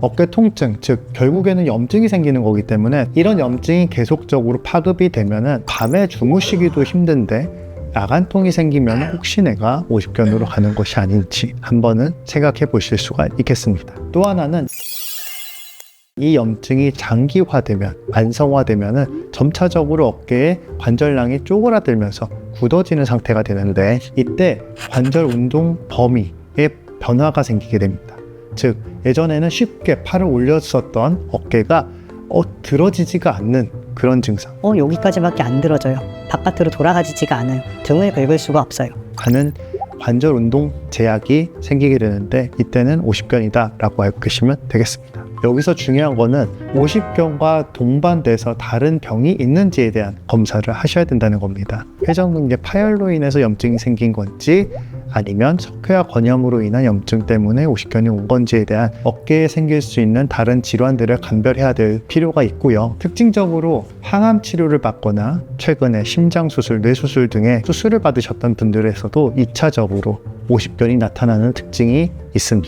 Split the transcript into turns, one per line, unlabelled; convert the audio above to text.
어깨 통증, 즉 결국에는 염증이 생기는 거기 때문에 이런 염증이 계속적으로 파급이 되면은 밤에 주무시기도 힘든데 야간통이 생기면 혹시 내가 오십견으로 가는 것이 아닌지 한번은 생각해 보실 수가 있겠습니다. 또 하나는 이 염증이 장기화되면 만성화되면은 점차적으로 어깨에 관절량이 쪼그라들면서 굳어지는 상태가 되는데 이때 관절 운동 범위에 변화가 생기게 됩니다. 즉 예전에는 쉽게 팔을 올렸었던 어깨가 어, 들어지지가 않는 그런 증상
어, 여기까지밖에 안 들어져요. 바깥으로 돌아가지지가 않아요. 등을 긁을 수가 없어요.
하는 관절 운동 제약이 생기게 되는데 이때는 오십견이다라고 알고 계시면 되겠습니다. 여기서 중요한 거는 오십견과 동반돼서 다른 병이 있는지에 대한 검사를 하셔야 된다는 겁니다. 회전근개 파열로 인해서 염증이 생긴 건지 아니면 석회화 건염으로 인한 염증 때문에 오십견이 온 건지에 대한 어깨에 생길 수 있는 다른 질환들을 감별해야 될 필요가 있고요. 특징적으로 항암 치료를 받거나 최근에 심장 수술, 뇌 수술 등의 수술을 받으셨던 분들에서도 2차적으로 오십견이 나타나는 특징이 있습니다.